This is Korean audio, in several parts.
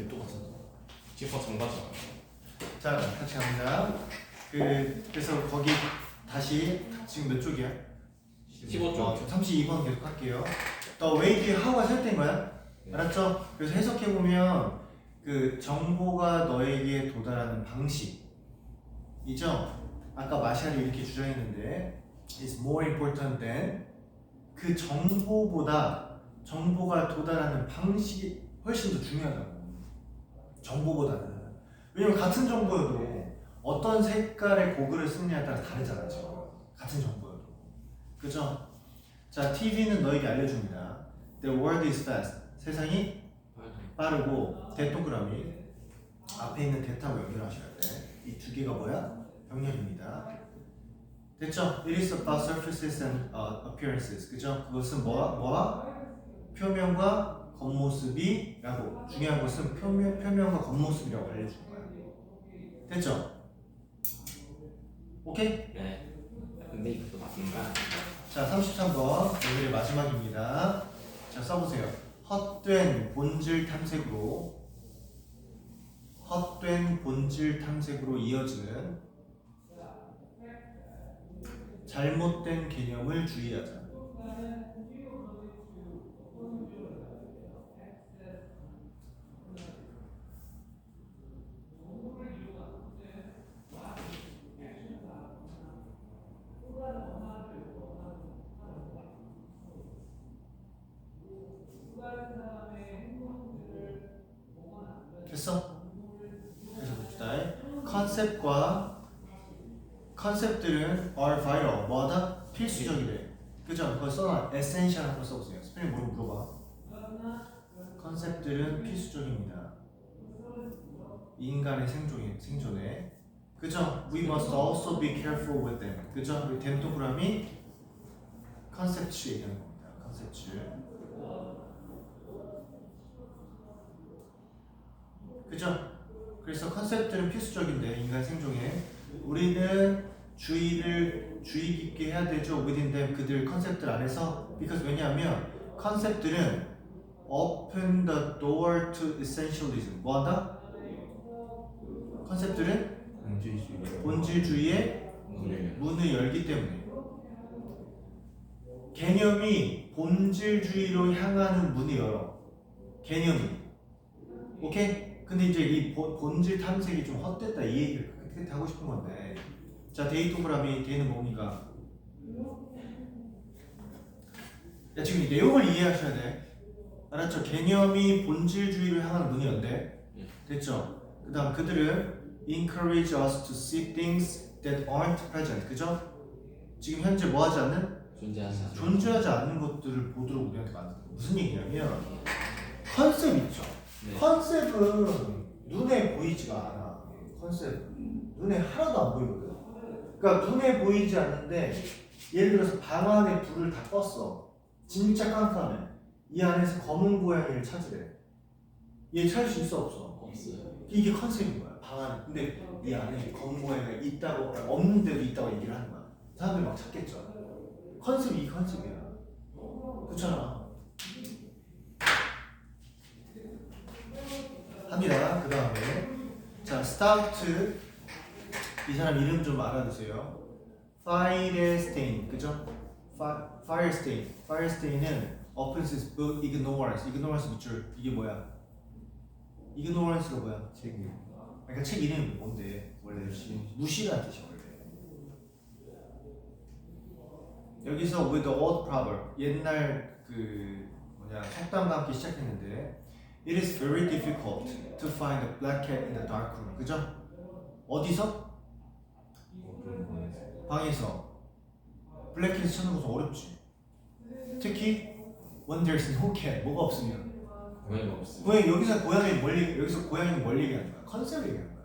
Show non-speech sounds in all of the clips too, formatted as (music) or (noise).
걔 똑같은데. 지퍼 장바지. 자 같이 갑니다. 그 그래서 거기 다시 지금 몇 쪽이야? 15 쪽. 어, 32번 계속 할게요. Way the how가 설된 거야. 네. 알았죠? 그래서 해석해 보면 그 정보가 너에게 도달하는 방식이죠. 아까 마샬이 이렇게 주장했는데 is more important than 그 정보보다 정보가 도달하는 방식이 훨씬 더 중요하다고. 정보보다는 왜냐면 같은 정보여도 어떤 색깔의 고글을 쓰느냐에 따라 다르잖아 지금 같은 정보여도 그죠? 자 TV는 너에게 알려줍니다. The world is fast. 세상이 빠르고 데토그램이 앞에 있는 데타고 연결하셔야 돼. 이 두 개가 뭐야? 병렬입니다. 됐죠? It is about surfaces and uh, appearances. 그죠? 그것은 뭐와? 뭐와? 표면과 겉모습이라고 중요한 것은 표면, 표면과 겉모습이라고 알려준 거야. 됐죠? 오케이? 네. 근데 이것도 맞는가? 자, 33번 오늘의 마지막입니다. 자, 써보세요. 헛된 본질 탐색으로 헛된 본질 탐색으로 이어지는 잘못된 개념을 주의하자. 됐어? 그래서 봅시다. 컨셉과 컨셉들은 are vital. 뭐하다? 필수적이래. 그죠? 그거 써놔. essential 한번 써보세요. 스펠링 모르면 물어봐. 컨셉들은 필수적입니다. 인간의 생존에, 생존에. 그죠? We must also be careful with them. 그죠? 우리 덴토그램이 컨셉츠 얘기하는 겁니다. 컨셉츠. 그죠? 그래서 컨셉들은 필수적인데 인간 생존에 우리는 주의를 주의 깊게 해야 되죠. within them 그들 컨셉들 안에서 because 왜냐하면 컨셉들은 open the door to essentialism 뭐한다? 컨셉들은 본질주의. 본질주의의 문을 문을 열기 때문에 개념이 본질주의로 향하는 문을 열어 개념이 오케이? 근데 이제 이 본- 본질 탐색이 좀 헛됐다 이 얘기를 그때 하고 싶은 건데 자 데이토그램이 되는 뭡니까? 야 지금 이 내용을 이해하셔야 돼 알았죠? 개념이 본질주의로 향하는 문이 연대 예. 됐죠? 그 다음 그들은 encourage us to see things that aren't present 그죠? 지금 현재 뭐 하지 않는? 존재하지 않는. 존재하지 않는 것들을 보도록 우리한테 거예요. 무슨 얘기냐면 컨셉 있죠. 네. 컨셉은 눈에 보이지가 않아. 컨셉 눈에 하나도 안 보이거든. 그러니까 눈에 보이지 않는데 예를 들어서 방 안에 불을 다 껐어. 진짜 깜깜해. 이 안에서 검은 고양이를 찾으래. 얘 찾을 수 있어 없어? 이게 컨셉인 거야. 방 안에. 근데 이 안에 검은 고양이가 있다고 없는데도 있다고 얘기를 하는 거야. 사람들이 막 찾겠죠. 컨셉이 이 컨셉이야. 그렇잖아. 합니다. 그 다음에 자 스타우트 이 사람 이름 좀 알아두세요. 파이레스테인 그죠? 파, 파이어스테인 파이어스테인은 offenses, but ignorance ignorance 밑줄 이게 뭐야? ignorance가 뭐야? 책임. 그러니까 책 이름이 뭔데? 원래 무시라는 뜻이야 원래. 여기서 with the old proverb 옛날 그 뭐냐 속담과 함께 시작했는데 It is very difficult to find a black cat in the dark room. 그죠? 어디서? 방에서 블랙캣 찾는 것은 어렵지. 특히 when there's no cat 뭐가 없으면. 고양이 여기서 고양이 멀리 여기서 고양이 멀리 얘기하는 거야. 컨셉을 얘기하는 거야.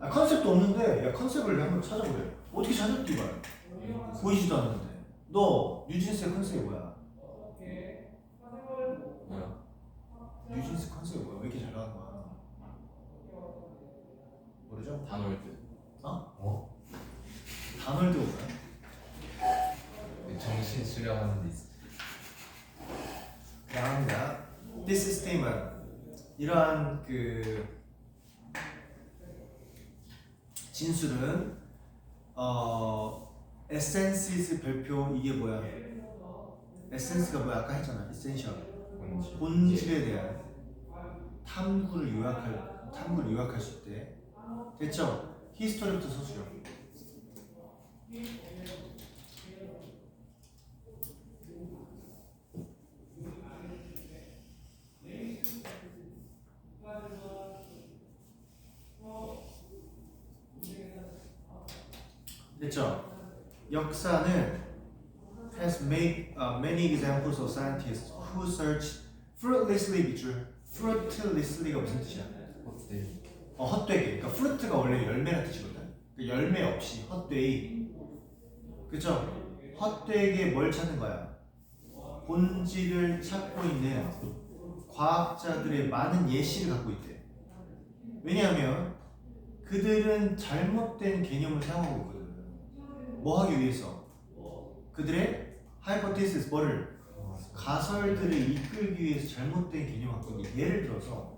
아, 컨셉도 없는데 야 컨셉을 한번 찾아보래. 어떻게 찾았지 이걸? 보이지도 않는데. 너 뉴진스의 컨셉이? 뭐야? 뉴진스 컨셉이 뭐야? 왜 이렇게 잘 나가는 거야? 모르죠? 단월드. 다널드가 뭐야? 정신 수령하는 데 있어. 나갑니다. This statement 이러한 그 진술은 어 에센시스 별표 이게 뭐야? 에센스가 뭐야? 아까 했잖아. 에센셜. 본질. 본질에 대한 탐구를 요약할 탐구를 요약할 수 있대. 됐죠? 히스토리부터 서술형. 됐죠? 역사는 has made uh, many examples of scientists who searched fruitlessly 밑줄 fruitlessly가 무슨 뜻이야? 헛되이. 어, 헛되게. 그러니까 fruit가 원래 열매라는 뜻이거든. 그러니까 열매 없이 헛되이. 그죠? 헛되게 뭘 찾는 거야? 본질을 찾고 있는 과학자들의 많은 예시를 갖고 있대. 왜냐하면 그들은 잘못된 개념을 사용하고 있거든. 뭐 하기 위해서? 그들의 hypothesis 뭐를 가설들을 이끌기 위해서 잘못된 개념을 갖고 있는 예를 들어서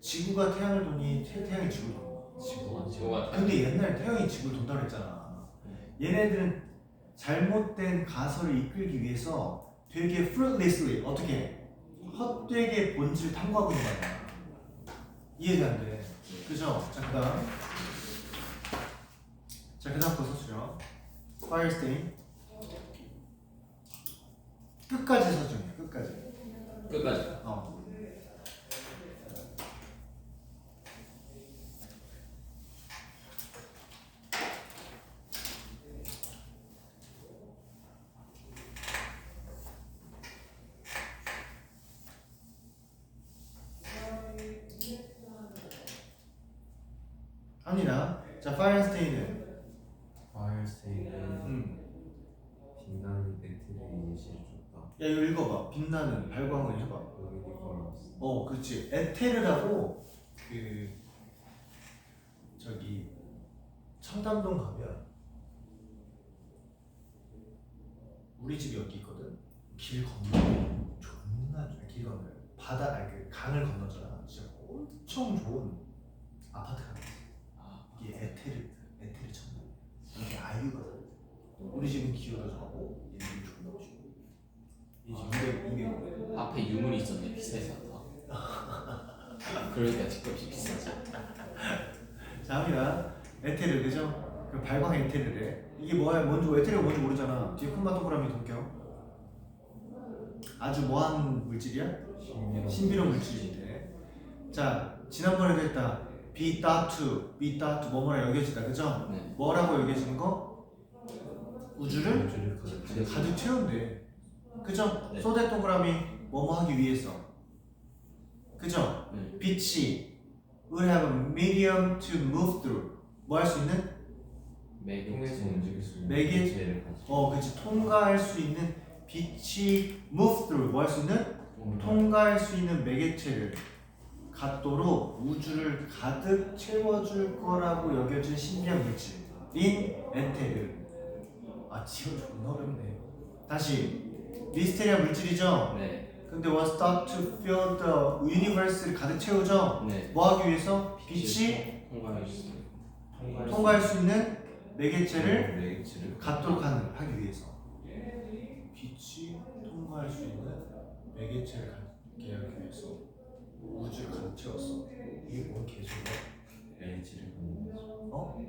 지구가 태양을 도니 태, 태양이 지구를 돈다. 지구가 지구가 근데 옛날에 태양이 지구를 돈다고 했잖아. 얘네들은 잘못된 가설을 이끌기 위해서 되게 fruitlessly 어떻게 헛되게 본질을 탐구하고 있는 거야. 이해가 안 돼. 그죠? 자 그 다음 자 그 다음 거 서술요. Firestein 끝까지 서술해. 끝까지. 끝까지. 어. 합니다. 자, 파이어스테이는 음. 빛나는 배틀의 예시를 줬다. 야 이거 읽어봐. 빛나는 발광을 해봐. 여기 니콜라스. 어, 그렇지. 에테르라고 그 저기 청담동 가면 우리 집이 여기 있거든. 길 건너 존나 좋아. 길 건너 바다 아니 그 강을 건너잖아. 진짜 엄청 좋은 아파트가 있어. 아, 이게 에테르 에테르 청담. 이게 아유가 살아. 우리 집은 기울어져가고 얘는 존나 멋있고. 이집 200 200. 앞에 유물이 있었네 비싸서. (laughs) 그러니까 집값이 비싸지. 자 합니다. 에테르 그죠? 그 발광 에테르래. 이게 뭐야? 뭔지 에테르가 뭔지 모르잖아. 뒤에 콤마 동그라미 동경. 아주 뭐한 물질이야? 신비로운 물질인데. 자 지난번에도 했다. thought to 뭐뭐라 여겨지다. 그죠? 네. 뭐라고 여겨지는 거? 우주를 우주를 가득 채워. 가득 채운대. 그죠? 네. 소대 동그라미 뭐뭐 하기 위해서. 그죠? 네. 빛이 will have a medium to move through. 뭐 할 수 있는? 매개 통해서 움직일 수 있는 매개? 개체를 가지고 어, 그치. 통과할 수 있는 빛이 move through. 뭐 할 수 있는? 통과. 통과할 수 있는 매개체를 갖도록 우주를 가득 채워줄 거라고 여겨진 신비한 물질인 에테르. 아, 지금 존나 어렵네. 다시. 미스테리한 물질이죠? 네. 근데 was thought to fill the universe를 가득 채우죠? 네. 뭐 하기 위해서? 빛이 통과할 수 있어요. 통과할 수 있는 매개체를 있는 매개체를 갖도록 하는 하기 위해서 빛이 통과할 수 있는 매개체를 갖게 하기 위해서 우주를 가득 채웠어. 이게 뭔 개소리야? 매질을. 어?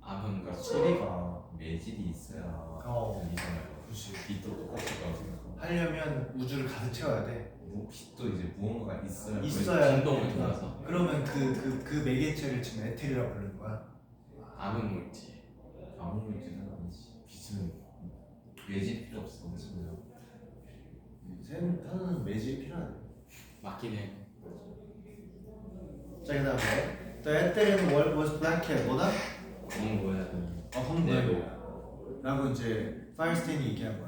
암흑같이. 소리가 매질이 있어야 어. 들리잖아요. 그렇지. 빛도 똑같이 가지고 하려면 우주를 가득 채워야 돼. 무- 빛도 이제 무언가가 있어야 있어야 진동을 돼. 통해서. 그러면 그 그 그 매개체를 지금 에테리라고 부르는 거야. 암흑 물질. 아무 문제는 아니지. 빛은 매질 필요 없어. 쟤는 하나는 매질이 필요하대. 맞긴 해. 자 그다음에 The Ethereum world was black hat 뭐다? 그런 거야. 어, 헝거야. 라고 이제 파이어스테인이 얘기한 거야.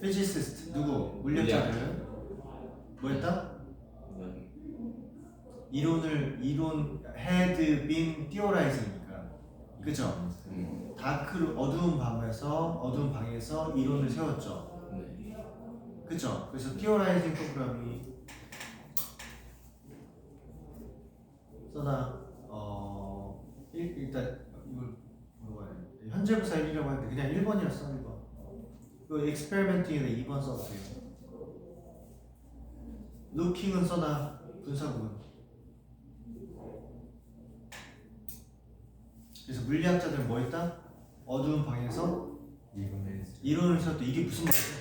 피지시스트 누구? 물리학자들은 뭐였다? 이건 이론을 이론 had been theorizing이니까 그죠? 음, 다크 어두운 밤에서 어두운 방에서 이론을 세웠죠. 네. 그죠? 그래서 theorizing 동그라미 써나 어 일, 일단 이걸 해야 돼? 현재 부사 1이라고 하는데 그냥 1번이라 써 1번. 그 experimenting에는 2번 써도 돼요. looking은 써나 분사구문. 그래서 물리학자들은 뭐 했다? 어두운 방에서 이론을 써도 이게 무슨 말이에요?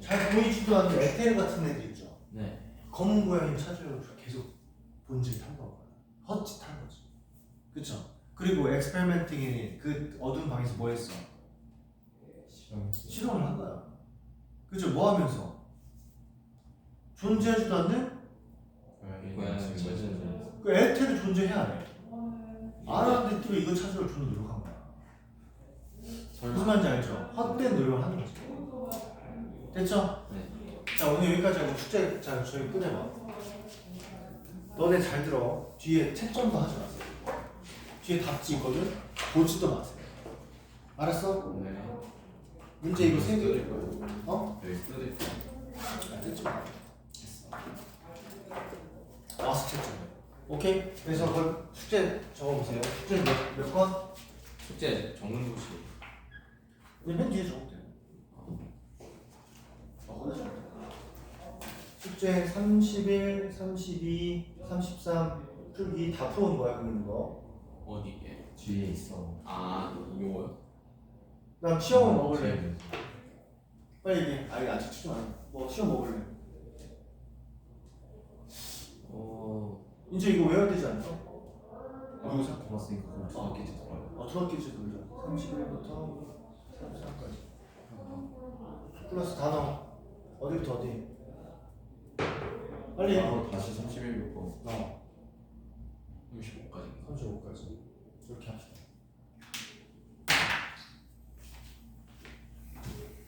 잘 보이지도 않는 에테르 같은 애들 있죠. 네. 검은 고양이 찾으려고 계속 본질 탐구한 거야. 헛짓 한 거지. 그쵸? 그리고 엑스페리멘팅이 그 어두운 방에서 뭐 했어? 실험 실험을 한 거야. 그죠? 뭐 하면서? 존재하지도 찾으면서. 그 에테르 존재해야 해. 안 하는데 또 이거 찾으려고 존나 노력한 거야. 무슨. 말인지 알죠? 헛된 노력을 하는 거지. 됐죠? 네. 자 오늘 여기까지 하고 숙제 자 저희 끝내봐 너네 잘 들어 뒤에 채점도 하지 마세요 뒤에 답지 있거든 보지도 마세요 알았어? 네. 문제 이거 세개 뜯을 거예요. 어? 여기 거예요. 아, 됐죠 와서 채점 오케이? 그래서 그걸 숙제 적어보세요 숙제 몇, 몇 건? 숙제 정문 도시. 그냥 맨 뒤에 적으면 돼요 적으면 돼요. 숙제 31, 32, 33 풀기 다 풀어온 거야 그러는 거 어디에? 뒤에 있어 아 요거요? 그다음 시험은 어, 먹을래? 뒤에. 빨리 얘기해. 아니 아직 추천 안뭐 시험 먹을래? 어. 이제 이거 외워야 되지 않나? 아, 잘 들었으니까 그럼 어. 정확히 들어요 어 들었겠지 돌려 31부터 33까지. 플러스 단어 어디부터 어디? 빨리 해. 바로 다시 31번 어. 35까지인가? 35까지. 이렇게 합시다